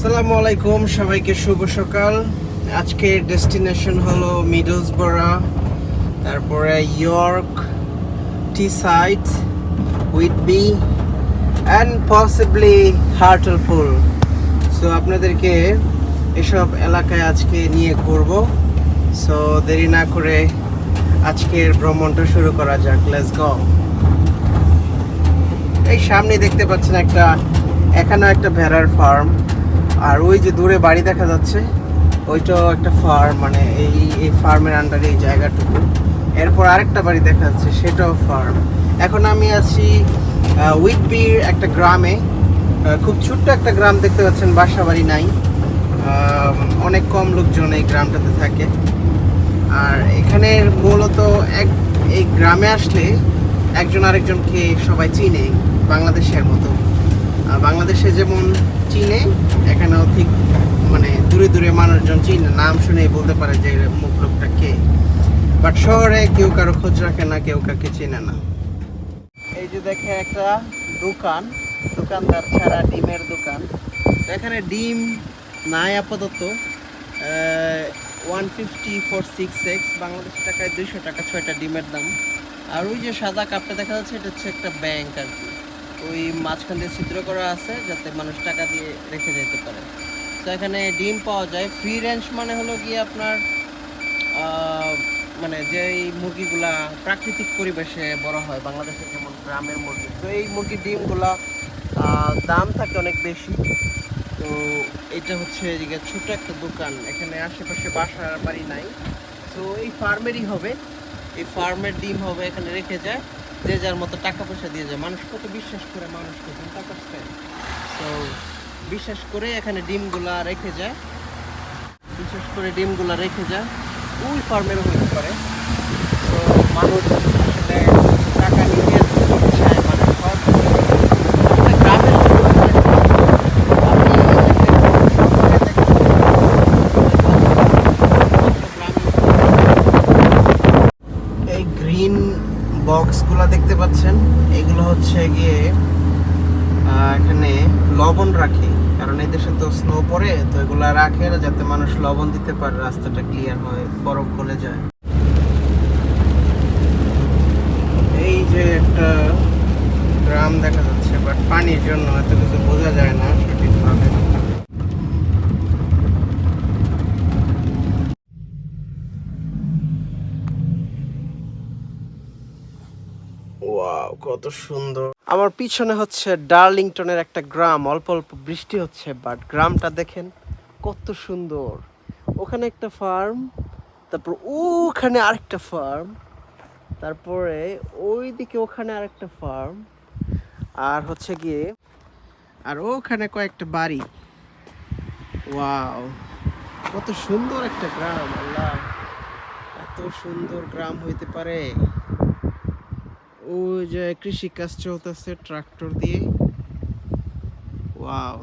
আসসালামু আলাইকুম, সবাইকে শুভ সকাল। আজকের ডেস্টিনেশন হলো মিডলসবরা, তারপরে York Teesside Whitby and possibly Hartlepool so আপনাদেরকে এসব এলাকায় আজকে নিয়ে ঘুরব। সো দেরি না করে আজকের ভ্রমণটা শুরু করা যাক। লেটস গো এই সামনে দেখতে পাচ্ছেন একটা, এখানেও একটা ভেড়ার ফার্ম আর ওই যে দূরে বাড়ি দেখা যাচ্ছে, ওইটাও একটা ফার্ম মানে এই এই ফার্মের আন্ডারে এই জায়গাটুকু। এরপর আরেকটা বাড়ি দেখা যাচ্ছে, সেটাও ফার্ম এখন আমি আছি উইটবির একটা গ্রামে। খুব ছোট্ট একটা গ্রাম দেখতে পাচ্ছেন বাসা বাড়ি নাই অনেক কম লোকজন এই গ্রামটাতে থাকে। আর এখানে মূলত এক, এই গ্রামে আসলে একজন আরেকজনকে সবাই চিনে, বাংলাদেশের মতো। বাংলাদেশে যেমন চিনে, এখানেও ঠিক মানে দূরে দূরে মানুষজন চিনে, নাম শুনে বলতে পারে যে মুখ লোকটা কে। বাট শহরে কেউ কারও খোঁজ রাখে না, কেউ কাকে চেনে না। এই যে দেখে একটা দোকান, দোকানদার ছাড়া ডিমের দোকান। এখানে ডিম নাই আপাতত। One fifty four six X Bangladesh টাকায় দুইশো টাকা ছয়টা ডিমের দাম। আর ওই যে সাদা কাপটা দেখা যাচ্ছে, এটা হচ্ছে একটা ব্যাংক আর কি। ওই মাঝখান দিয়ে ছিদ্র করা আছে যাতে মানুষ টাকা দিয়ে রেখে যেতে পারে। তো এখানে ডিম পাওয়া যায়। ফ্রি রেঞ্জ মানে হলো গিয়ে আপনার মানে যে এই মুরগিগুলা প্রাকৃতিক পরিবেশে বড় হয়, বাংলাদেশে যেমন গ্রামের মুরগি, তো এই মুরগির ডিমগুলা দাম থাকে অনেক বেশি। তো এটা হচ্ছে এদিকে ছোট একটা দোকান। এখানে আশেপাশে বাসার বাড়ি নাই। তো এই ফার্মেরই হবে। এই ফার্মের ডিম হবে এখানে রেখে যায়। যে যার মতো টাকা পয়সা দিয়ে যায়, মানুষ কত বিশ্বাস করে মানুষকে চিন্তা করছে? তো বিশ্বাস করে এখানে ডিমগুলা রেখে যায়। বিশেষ করে ডিমগুলা রেখে যায়। ওই ফার্মেরও হতে পারে। তো মানুষ আসলে টাকা নিয়ে চায় মানে সব আমরা গ্রামের এই গ্রিন বক্সগুলো দেখতে পাচ্ছেন। এগুলো হচ্ছে গিয়ে এখানে লবণ রাখে, কারণ এই দেশে তো স্নো পড়ে, তো এগুলা রাখে যাতে মানুষ লবণ দিতে পারে, রাস্তাটা ক্লিয়ার হয়, বরফ গলে যায়। এই যে একটা গ্রাম দেখা যাচ্ছে বাট পানির জন্য এত কিছু বোঝা যায় না, সঠিকভাবে। ওয়াও কত সুন্দর। আমার পিছনে হচ্ছে ডার্লিংটনের একটা গ্রাম, অল্প অল্প বৃষ্টি হচ্ছে বাট গ্রামটা দেখেন কত সুন্দর। ওখানে একটা ফার্ম, তারপর ওখানে আরেকটা ফার্ম, তারপরে ওইদিকে ওখানে আরেকটা ফার্ম, আর হচ্ছে গিয়ে, আর ওখানে কয়েকটা বাড়ি। ওয়াও কত সুন্দর একটা গ্রাম, আল্লাহ। এত সুন্দর গ্রাম হইতে পারে। ওই যে কৃষি কাজ চলতেছে ট্রাক্টর দিয়ে ওয়াও